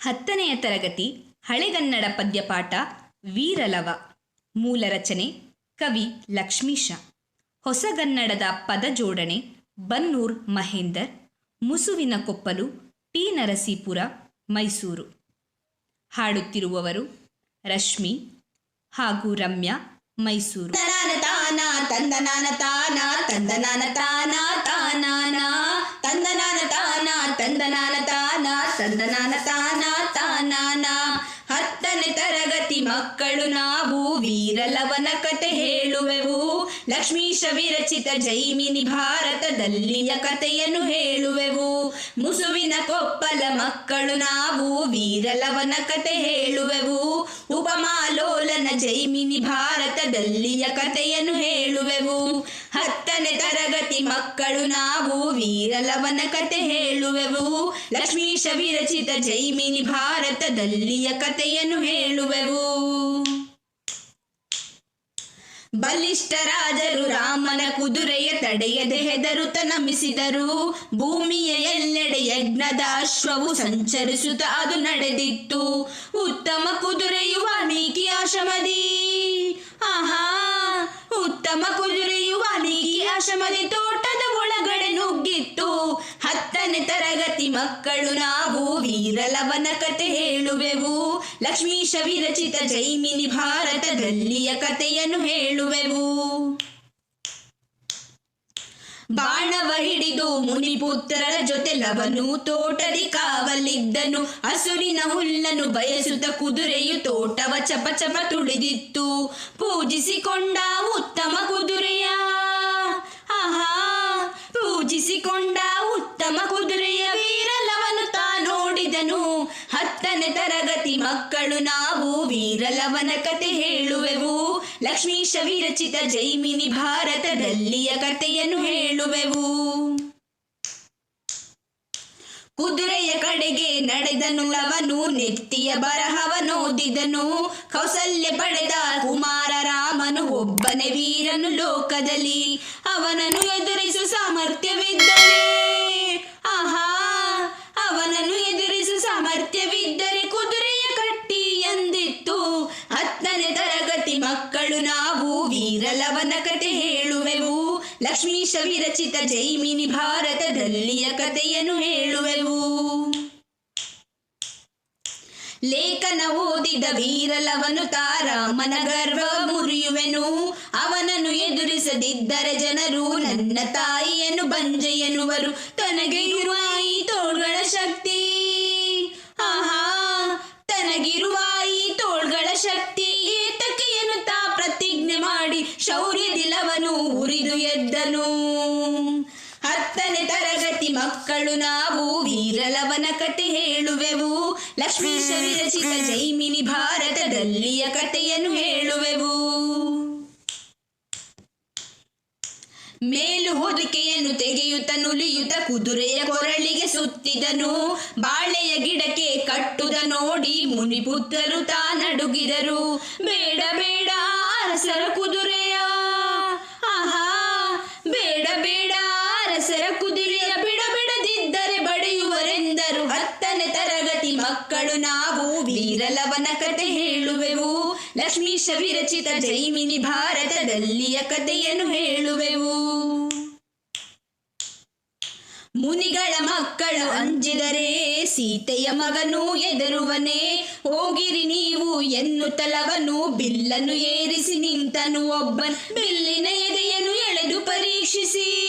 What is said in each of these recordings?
ಹತ್ತನೆಯ ತರಗತಿ ಹಳೆಗನ್ನಡ ಪದ್ಯಪಾಠ, ವೀರಲವ, ಮೂಲ ರಚನೆ, ಕವಿ ಲಕ್ಷ್ಮೀಶ. ಹೊಸಗನ್ನಡದ ಪದ ಜೋಡಣೆ, ಬನ್ನೂರ್ ಮಹೇಂದರ್, ಮುಸುವಿನ ಕೊಪ್ಪಲು, ಟಿ ನರಸೀಪುರ, ಮೈಸೂರು. ಹಾಡುತ್ತಿರುವವರು ರಶ್ಮಿ ಹಾಗೂ ರಮ್ಯಾ, ಮೈಸೂರು. ತಂದನಾನ ತಾನ ತಂದನಾನ ತಾನ ತಾನ ತಂದನಾನ ತಾನ ತಂದನಾನ ತಾನ. ತಂದನಾನ ತಾನ ತಾನಾನ. ಹತ್ತನೇ ತರಗತಿ ಮಕ್ಕಳು ನಾವು ವೀರಲವನ ಕತೆ ಹೇಳುವೆವು. ಲಕ್ಷ್ಮೀಶ ವಿರಚಿತ ಜೈಮಿನಿ ಭಾರತದಲ್ಲಿಯ ಕಥೆಯನ್ನು ಹೇಳುವೆವು. ಮುಸುವಿನ ಕೊಪ್ಪಲ ಮಕ್ಕಳು ನಾವು ವೀರಲವನ ಕತೆ ಹೇಳುವೆವು. ಉಪಮಾಲೋಲನ ಜೈಮಿನಿ ಭಾರತದಲ್ಲಿಯ ಕಥೆಯನ್ನು ಹೇಳುವೆವು. ಹತ್ತನೇ ಮಕ್ಕಳು ನಾವು ವೀರಲವನ ಕತೆ ಹೇಳುವೆವು. ಲಕ್ಷ್ಮೀಶ ವಿರಚಿತ ಜೈಮಿನಿ ಭಾರತದಲ್ಲಿಯ ಕಥೆಯನ್ನು ಹೇಳುವೆವು. ಬಲಿಷ್ಠ ರಾಜರು ರಾಮನ ಕುದುರೆಯ ತಡೆಯದೆ ಹೆದರುತ ನಮಿಸಿದರು ಭೂಮಿಯ ಎಲ್ಲೆಡೆ ಯಜ್ಞದ ಅಶ್ವವು ಸಂಚರಿಸುತ್ತ ಅದು ನಡೆದಿತ್ತು. ಉತ್ತಮ ಕುದುರೆಯು ವಾಲ್ಮೀಕಿ ಆಶ್ರಮದಿ. ಆಹಾ, ಉತ್ತಮ ಕುದುರೆಯು ವಾಲ್ಮೀಕಿ ಆಶ್ರಮದಿ ತೋಟದ ತರಗತಿ ಮಕ್ಕಳು ನಾವು ವೀರಲವನ ಕತೆ ಹೇಳುವೆವು. ಲಕ್ಷ್ಮೀಶ ವಿರಚಿತ ಜೈಮಿನಿ ಭಾರತದಲ್ಲಿಯ ಕಥೆಯನ್ನು ಹೇಳುವೆವು. ಬಾಣವ ಹಿಡಿದು ಮುನಿಪುತ್ರರ ಜೊತೆ ಲವನು ತೋಟದಿ ಕಾವಲಿದ್ದನು. ಹಸುರಿನ ಹುಲ್ಲನ್ನು ಬಯಸುತ್ತ ಕುದುರೆಯು ತೋಟವ ಚಪ ಚಪ ತುಳಿದಿತ್ತು. ಪೂಜಿಸಿಕೊಂಡ ಉತ್ತಮ ಕುದುರೆಯ ಮಕ್ಕಳು ನಾವು ವೀರಲವನ ಕತೆ ಹೇಳುವೆವು. ಲಕ್ಷ್ಮೀಶ ವಿರಚಿತ ಜೈಮಿನಿ ಭಾರತದಲ್ಲಿಯ ಕಥೆಯನ್ನು ಹೇಳುವೆವು. ಕುದುರೆಯ ಕಡೆಗೆ ನಡೆದನು ಲವನು, ನೆತ್ತಿಯ ಬರಹವನೋದಿದನು ಕೌಸಲ್ಯ ಪಡೆದ ಕುಮಾರ ರಾಮನು ಒಬ್ಬನೇ ವೀರನು ಲೋಕದಲ್ಲಿ. ಅವನನ್ನು ಕತೆ ಹೇಳುವೆವು. ಲಕ್ಷ್ಮೀಶ ವಿರಚಿತ ಜೈಮಿನಿ ಭಾರತದಲ್ಲಿಯ ಕಥೆಯನ್ನು ಹೇಳುವೆವು. ಲೇಖನ ಓದಿದ ವೀರಲವನು ತಾರಾಮನ ಗರ್ವ ಮುರಿಯುವೆನು. ಅವನನ್ನು ಎದುರಿಸದಿದ್ದರೆ ಜನರು ನನ್ನ ತಾಯಿಯನ್ನು ಬಂಜೆಯನ್ನುವರು. ತನಗೆ ಇರುವ ಶೌರ್ಯದಿಲವನು ಉರಿದು ಎದ್ದನು. ಹತ್ತನೇ ತರಗತಿ ಮಕ್ಕಳು ನಾವು ವೀರಲವನ ಕತೆ ಹೇಳುವೆವು. ಲಕ್ಷ್ಮೀಶ ವಿರಚಿತ ಜೈಮಿನಿ ಭಾರತದಲ್ಲಿಯ ಕಥೆಯನ್ನು ಹೇಳುವೆವು. ಮೇಲು ಹೊದಿಕೆಯನ್ನು ತೆಗೆಯುತ್ತ ನುಲಿಯುತ್ತ ಕುದುರೆಯ ಕೊರಳಿಗೆ ಸುತ್ತಿದನು. ಬಾಳೆಯ ಗಿಡಕ್ಕೆ ಕಟ್ಟುದ ನೋಡಿ ಮುನಿಪುತ್ರರು ತಾನಡುಗಿದರು. ಬೇಡ ಬೇಡ, ಅರಸರ ಮಕ್ಕಳು ನಾವು ವೀರಲವನ ಕತೆ ಹೇಳುವೆವು. ಲಕ್ಷ್ಮೀಶ ವಿರಚಿತ ಜೈಮಿನಿ ಭಾರತದಲ್ಲಿಯ ಕಥೆಯನ್ನು ಹೇಳುವೆವು. ಮುನಿಗಳ ಮಕ್ಕಳು ಅಂಜಿದರೆ ಸೀತೆಯ ಮಗನು ಎದುರುವನೆ ಹೋಗಿರಿ ನೀವು ಎನ್ನುತ್ತಲವನು ಬಿಲ್ಲನ್ನು ಏರಿಸಿ ನಿಂತನು. ಒಬ್ಬನ್ ಬಿಲ್ಲಿನ ಎದೆಯನ್ನು ಎಳೆದು ಪರೀಕ್ಷಿಸಿ.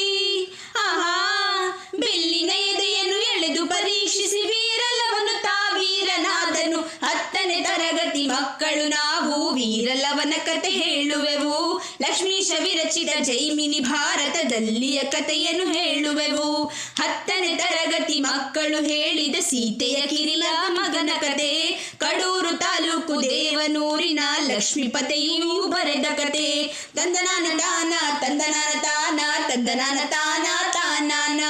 ಮಕ್ಕಳು ನಾವು ವೀರಲವನ ಕತೆ ಹೇಳುವೆವು. ಲಕ್ಷ್ಮೀಶ ವಿರಚಿತ ಜೈಮಿನಿ ಭಾರತದಲ್ಲಿಯ ಕಥೆಯನ್ನು ಹೇಳುವೆವು. ಹತ್ತನೇ ತರಗತಿ ಮಕ್ಕಳು ಹೇಳಿದ ಸೀತೆಯ ಕಿರಿಲ ಮಗನ ಕತೆ. ಕಡೂರು ತಾಲೂಕು ದೇವನೂರಿನ ಲಕ್ಷ್ಮೀಪತೆಯೂ ಬರೆದ ಕತೆ. ತಂದನಾನ ತಾನ ತಂದನಾನ ತಾನ ತಂದನಾನ ತಾನ, ತಾನಾನ.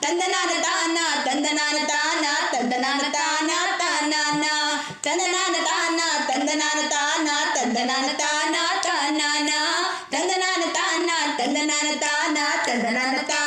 ತಂದನಾನ ತಾನ ತಂದನಾನ ತಾನ ತಂದನಾನ ತಾನ, ತಾನಾನ. ತಂದನಾನ ತಾನ ತಂದನಾನ ತಾನ ತಂದನಾನ ತಾನ ತಾನಾನ ತಂದನಾನ ತಾನ ತಂದನಾನ ತಾನ ತಂದನಾನ ತಾನ